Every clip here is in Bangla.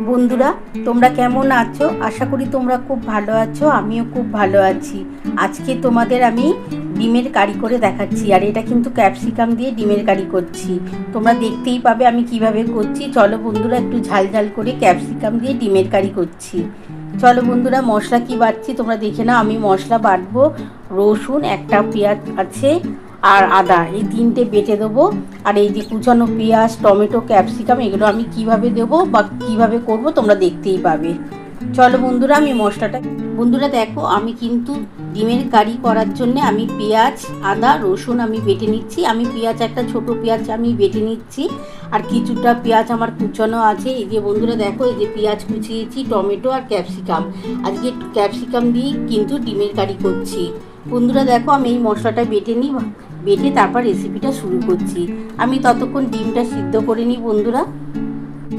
বন্ধুরা, তোমরা কেমন আছো? আশা করি তোমরা খুব ভালো আছো, আমিও খুব ভালো আছি। আজকে তোমাদের আমি ডিমের কারি করে দেখাচ্ছি, আর এটা কিন্তু ক্যাপসিকাম দিয়ে ডিমের কারি করছি। তোমরা দেখতেই পাবে আমি কীভাবে করছি। চলো বন্ধুরা, একটু ঝাল ঝাল করে ক্যাপসিকাম দিয়ে ডিমের কারি করছি। চলো বন্ধুরা, মশলা কি বাটছি তোমরা দেখে নাও। আমি মশলা বাটবো, রসুন, একটা পেঁয়াজ আছে আর আদা, এই তিনটে বেটে দেবো। আর এই যে কুচানো পেঁয়াজ, টমেটো, ক্যাপসিকাম, এগুলো আমি কীভাবে দেবো বা কীভাবে করব তোমরা দেখতেই পাবে। চলো বন্ধুরা, আমি মশলাটা বন্ধুরা দেখো, আমি কিন্তু ডিমের কারি করার জন্য আমি পেঁয়াজ, আদা, রসুন আমি বেটে নিচ্ছি। আমি পেঁয়াজ, একটা ছোট পেঁয়াজ আমি বেটে নিচ্ছি। আর কিছুটা পেঁয়াজ আমার কুচানো আছে। এই যে বন্ধুরা দেখো, এই যে পেঁয়াজ কুচিয়েছি, টমেটো আর ক্যাপসিকাম। আজকে ক্যাপসিকাম দিয়েই কিন্তু ডিমের কারি করছি। বন্ধুরা দেখো, আমি এই মশলাটা বেটে নিই। বেটে তারপর রেসিপিটা শুরু করছি। আমি ততক্ষণ ডিমটা সিদ্ধ করে নিই বন্ধুরা।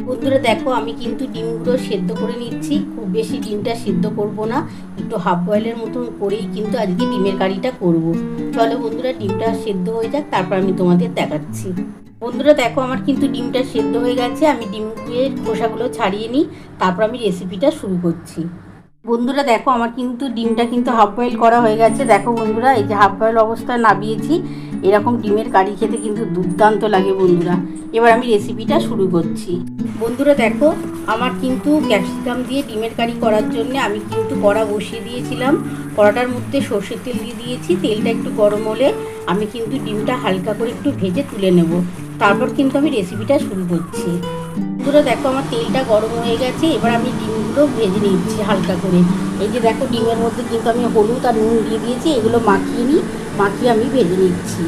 বন্ধুরা, দেখো, আমি কিন্তু ডিমগুলো সেদ্ধ করে নিচ্ছি। খুব বেশি ডিমটা সিদ্ধ করব না। একটু হাফ বয়েলের মতন করেই কিন্তু আজকে ডিমের কারিটা করব। চলো বন্ধুরা, ডিমটা সেদ্ধ হয়ে যাক, তারপর আমি তোমাদের দেখাচ্ছি। বন্ধুরা, দেখো, আমার কিন্তু ডিমটা সেদ্ধ হয়ে গেছে। আমি ডিমের খোসাগুলো ছাড়িয়ে নিই তারপর আমি রেসিপিটা শুরু করছি। বন্ধুরা, দেখো আমার কিন্তু ডিমটা কিন্তু হাফ বয়েল করা হয়ে গেছে। দেখো বন্ধুরা, এই যে হাফ বয়েল অবস্থায় নাবিয়েছি এরকম ডিমের কারি খেতে কিন্তু দুর্দান্ত লাগে বন্ধুরা। এবার আমি রেসিপিটা শুরু করছি। বন্ধুরা, দেখো, আমার কিন্তু ক্যাপসিকাম দিয়ে ডিমের কারি করার জন্য আমি কিন্তু কড়া বসিয়ে দিয়েছিলাম। কড়াটার মধ্যে সর্ষের তেল দিয়ে দিয়েছি। তেলটা একটু গরম হলে আমি কিন্তু ডিমটা হালকা করে একটু ভেজে তুলে নেব। তারপর কিন্তু আমি রেসিপিটা শুরু করছি। বন্ধুরা, দেখো আমার তেলটা গরম হয়ে গেছে, এবার আমি ডিমগুলো ভেজে নিচ্ছি হালকা করে। এই যে দেখো, ডিমের মধ্যে কিন্তু আমি হলুদ আর নুন দিয়ে দিয়েছি, এগুলো মাখিয়ে নিই মাখিয়ে আমি ভেজে নিচ্ছি।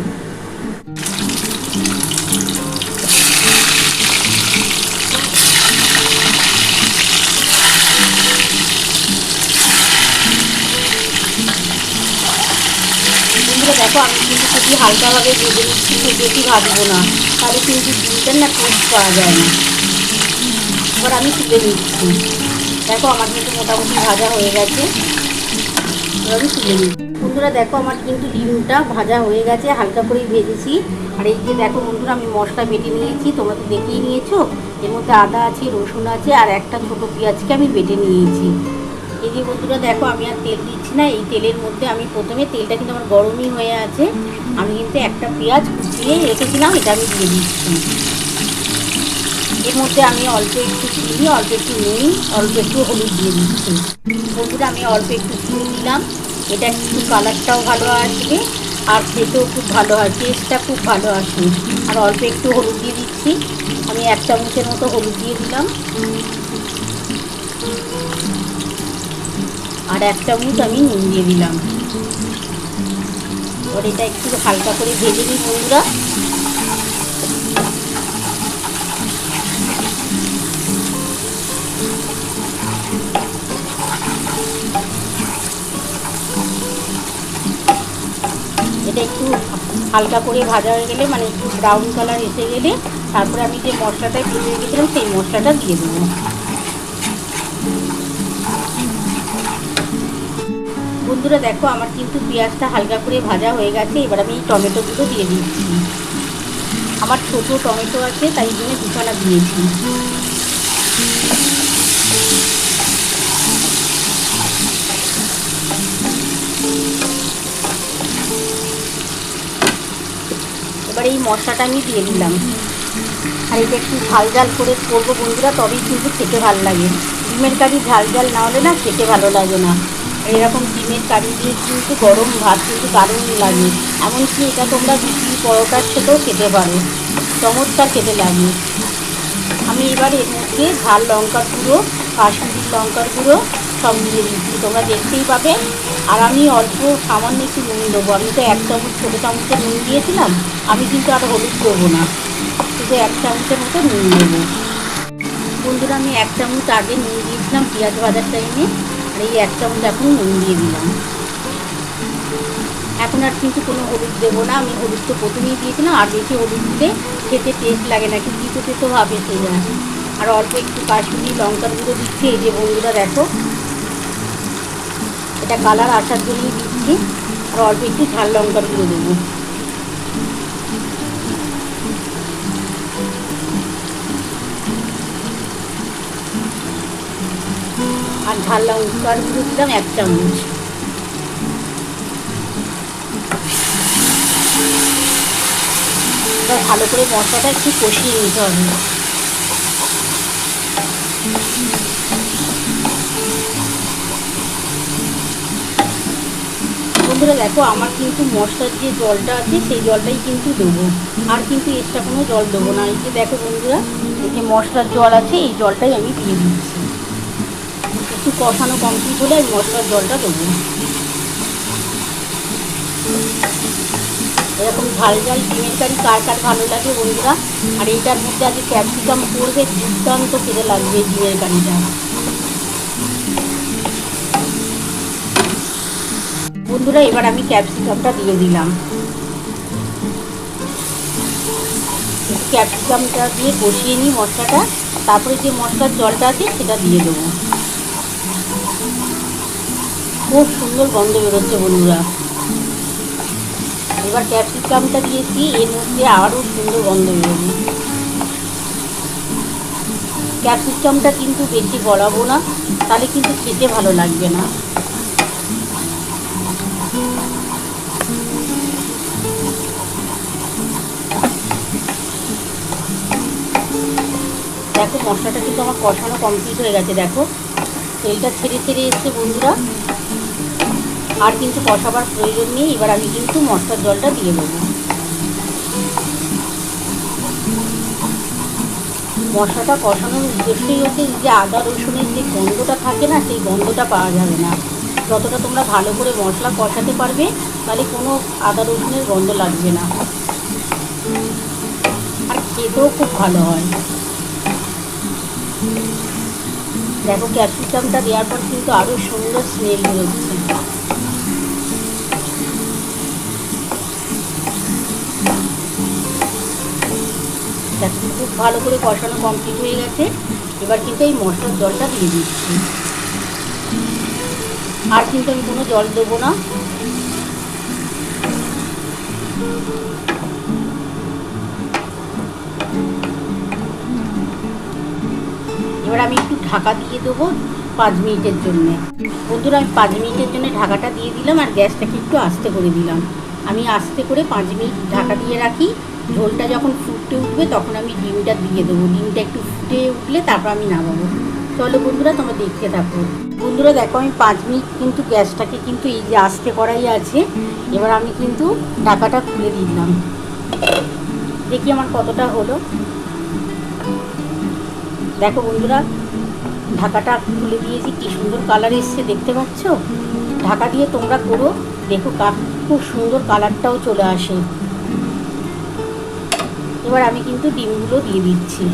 দেখো, আমি কিন্তু খুবই হালকাভাবে ভেজে নিচ্ছি খুব বেশি ভাজবো না। তাহলে কিন্তু ডিমটার না টেস্ট পাওয়া যায় না। এবার আমি তুলে নিচ্ছি। দেখো, আমার কিন্তু মোটামুটি ভাজা হয়ে গেছে। এবার আমি তুলে নিচ্ছি। বন্ধুরা, দেখো, আমার কিন্তু ডিমটা ভাজা হয়ে গেছে, হালকা করেই ভেজেছি। আর এই যে দেখো বন্ধুরা, আমি মশলা বেটে নিয়েছি, তোমরা তো দেখেই নিয়েছো। এর মধ্যে আদা আছে, রসুন আছে, আর একটা ছোটো পেঁয়াজকে আমি বেটে নিয়েছি। এই যে বন্ধুরা দেখো, আমি আর তেল দিচ্ছি না। এই তেলের মধ্যে আমি প্রথমে তেলটা কিন্তু আমার গরমই হয়ে আছে। আমি কিন্তু একটা পেঁয়াজ কুচিয়ে রেখেছিলাম, এটা আমি দিয়ে দিচ্ছি। এর মধ্যে আমি অল্প একটু চিনি, অল্প একটু নুন, অল্প একটু হলুদ দিয়ে দিচ্ছি। বন্ধুরা আমি অল্প একটু চিনি দিলাম। এটা একটু কালারটাও ভালো আসবে, আর খেতেও খুব ভালো হয় টেস্টটা খুব ভালো আসবে আর অল্প একটু হলুদ দিয়ে দিচ্ছি। আমি এক চামচের মতো হলুদ দিয়ে দিলাম। আর এক চামচ আমি নুন দিয়ে দিলাম। এবার এটা একটু হালকা করে ভেজে নিই বন্ধুরা। এটা একটু হালকা করে ভাজা হয়ে গেলে মানে একটু ব্রাউন কালার এসে গেলে, তারপরে আমি যে মশলাটা ভেজে রেখেছিলাম, সেই মশলাটা দিয়ে দেবো। বন্ধুরা দেখো, আমার কিন্তু পেঁয়াজটা হালকা করে ভাজা হয়ে গেছে। এবার আমি টমেটোগুলো দিয়ে দিচ্ছি। আমার ছোট টমেটো আছে, তাই জন্য দুখানা দিয়েছি। এবার এই মশলাটা আমি দিয়ে দিলাম। আর এটা একটু ঝাল ঝাল করে করব বন্ধুরা, তবেই কিন্তু খেতে ভালো লাগে। ডিমের কারি ঝাল ঝাল না হলে না খেতে ভালো লাগে না। এরকম ডিমের কারি দিয়ে কিন্তু গরম ভাত কিন্তু দারুণ লাগে। এমনকি এটা তোমরা রুটি পরোটার সাথেও খেতে পারো। চমৎকার খেতে লাগে। আমি এবার এর মধ্যে ঝাল লঙ্কার গুঁড়ো, কাশ্মীরি লঙ্কার গুঁড়ো সব দিয়ে দিচ্ছি। তোমরা দেখতেই পাবে। আর আমি অল্প সামান্য একটু নুন দেবো। আমি তো এক চামচ, ছোটো চামচের নুন দিয়েছিলাম। আমি কিন্তু আর হলুদ দেবো না। শুধু এক চামচের মতো নুন দেবো। বন্ধুরা, আমি এক চামচ আগে নুন দিয়েছিলাম। পেঁয়াজ ভাজার টাইমে আর এই এক চামচ এখন নুন দিয়ে দিলাম। এখন আর কিন্তু কোনো হলুদ দেবো না, আমি হলুদ তো প্রথমেই দিয়েছিলাম, আর বেশি হলুদ দিলে খেতে টেস্ট লাগে না, কিন্তু তিতো ভাব এসে যায় আর অল্প একটু কাশ্মীরি লঙ্কার গুঁড়ো দিচ্ছি, এই যে বন্ধুরা দেখো। এটা কালার আসার জন্যই দিচ্ছি, আর অল্প একটু ঝাল লঙ্কার গুঁড়ো দেবো। ঝাল লঙ্কার গুঁড়ো দিলাম এক চামচ। ভালো করে মশলাটা একটু কষিয়ে নিতে হবে। বন্ধুরা, দেখো, আমার কিন্তু মশলার যে জলটা আছে, সেই জলটাই কিন্তু দেবো। আর কিন্তু এক্সট্রা কোনো জল দেবো না। এই যে দেখো বন্ধুরা, এই যে মশলার জল আছে, এই জলটাই আমি দিয়ে দিচ্ছি। একটু কষানো কমপ্লিট হলে আমি মশলার জলটা দেবো। এরকম ঝাল ঝাল ডিমের কারি কার কার ভালো লাগে বন্ধুরা? আর এইটার মধ্যে আজকে ক্যাপসিকাম করবে, দুর্দান্ত খেতে লাগবে ডিমের কারিটা। বন্ধুরা, এবার আমি ক্যাপসিকামটা দিয়ে দিলাম। ক্যাপসিকামটা দিয়ে কষিয়ে নিই মশলাটা, তারপরে যে মশলার জলটা আছে সেটা দিয়ে দেবো। খুব সুন্দর গন্ধ বেরোচ্ছে, বন্ধুরা। এবার ক্যাপসিকামটা দিয়েছি, এর মধ্যে আরও সুন্দর গন্ধ বেরোবে। ক্যাপসিকামটা কিন্তু বেশি গলাবো না, তাহলে কিন্তু খেতে ভালো লাগবে না। দেখো, মশলাটা কিন্তু আমার কষানো কমপ্লিট হয়ে গেছে, দেখো। তেলটা ছেড়ে ছেড়ে এসছে বন্ধুরা। আর কিন্তু কষাবার প্রয়োজন নেই, এবার আমি কিন্তু মশলার জলটা দিয়ে দেবো মশলাটা কষানোর উদ্দেশ্যই হচ্ছে যে আদা রসুনের যে গন্ধটা থাকে না, সেই গন্ধটা পাওয়া যাবে না। যতটা তোমরা ভালো করে মশলা কষাতে পারবে, তাহলে কোনো আদা রসুনের গন্ধ লাগবে না। আর খেতেও খুব ভালো হয়। দেখো ক্যাপসিকামটা দেওয়ার পর কিন্তু আরও সুন্দর স্মেল বেরোচ্ছে। দেখো, খুব ভালো করে কষানো কমপ্লিট হয়ে গেছে। এবার কিন্তু এই মশলার জলটা দিয়ে দিচ্ছি। আর কিন্তু আমি কোনো জল দেবো না। এবার আমি একটু ঢাকা দিয়ে দেবো পাঁচ মিনিটের জন্য। বন্ধুরা, আমি পাঁচ মিনিটের জন্য ঢাকাটা দিয়ে দিলাম আর গ্যাসটাকে একটু আস্তে করে দিলাম। আমি আস্তে করে পাঁচ মিনিট ঢাকা দিয়ে রাখি। ঝোলটা যখন ফুটতে উঠবে তখন আমি ডিমটা দিয়ে দেবো। ডিমটা একটু ফুটে উঠলে তারপর আমি নামাবো। চলো বন্ধুরা, তোমরা দেখতে থাকো। বন্ধুরা, দেখো আমি পাঁচ মিনিট কিন্তু গ্যাসটাকে কিন্তু এই যে আস্তে করাই আছে, এবার আমি কিন্তু ঢাকাটা খুলে দিলাম। দেখি আমার কতটা হলো। দেখো বন্ধুরা, ঢাকাটা খুলে দিয়েছি, কি সুন্দর কালার এসছে, দেখতে পাচ্ছ? ঢাকা দিয়ে তোমরা করো দেখো খুব সুন্দর কালারটাও চলে আসে। এবার আমি কিন্তু ডিমগুলো দিয়ে দিচ্ছি।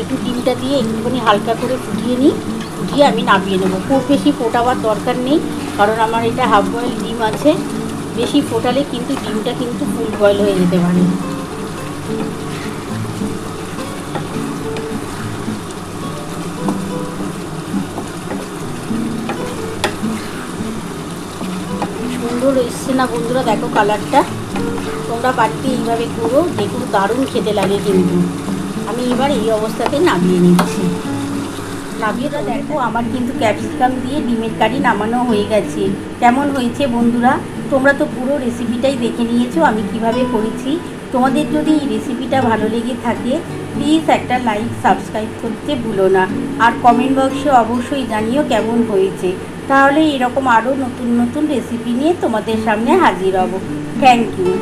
একটু ডিমটা দিয়ে একটুখানি হালকা করে ফুটিয়ে নিই, ফুটিয়ে আমি নামিয়ে নেব। খুব বেশি ফোটাবার দরকার নেই, কারণ আমার এটা হাফ বয়েল ডিম আছে। বেশি ফোটালে কিন্তু ডিমটা কিন্তু ফুল বয়েল হয়ে যেতে পারে। সুন্দর এসছে না বন্ধুরা? দেখো কালারটা। তোমরা বাড়িতে এইভাবে করো দেখুন দারুণ খেতে লাগে কিন্তু। আমি এবার এই অবস্থাতে নামিয়ে নিচ্ছি। নামিয়ে তো দেখো, আমার কিন্তু ক্যাপসিকাম দিয়ে ডিমের কারি নামানো হয়ে গেছে। কেমন হয়েছে বন্ধুরা? তোমরা তো পুরো রেসিপিটাই দেখে নিয়েছো, আমি কীভাবে করেছি। তোমাদের যদি এই রেসিপিটা ভালো লেগে থাকে প্লিজ একটা লাইক সাবস্ক্রাইব করতে ভুলো না। আর কমেন্ট বক্সে অবশ্যই জানিও কেমন হয়েছে। তাহলে এরকম আরও নতুন নতুন রেসিপি নিয়ে তোমাদের সামনে হাজির হব। Thank you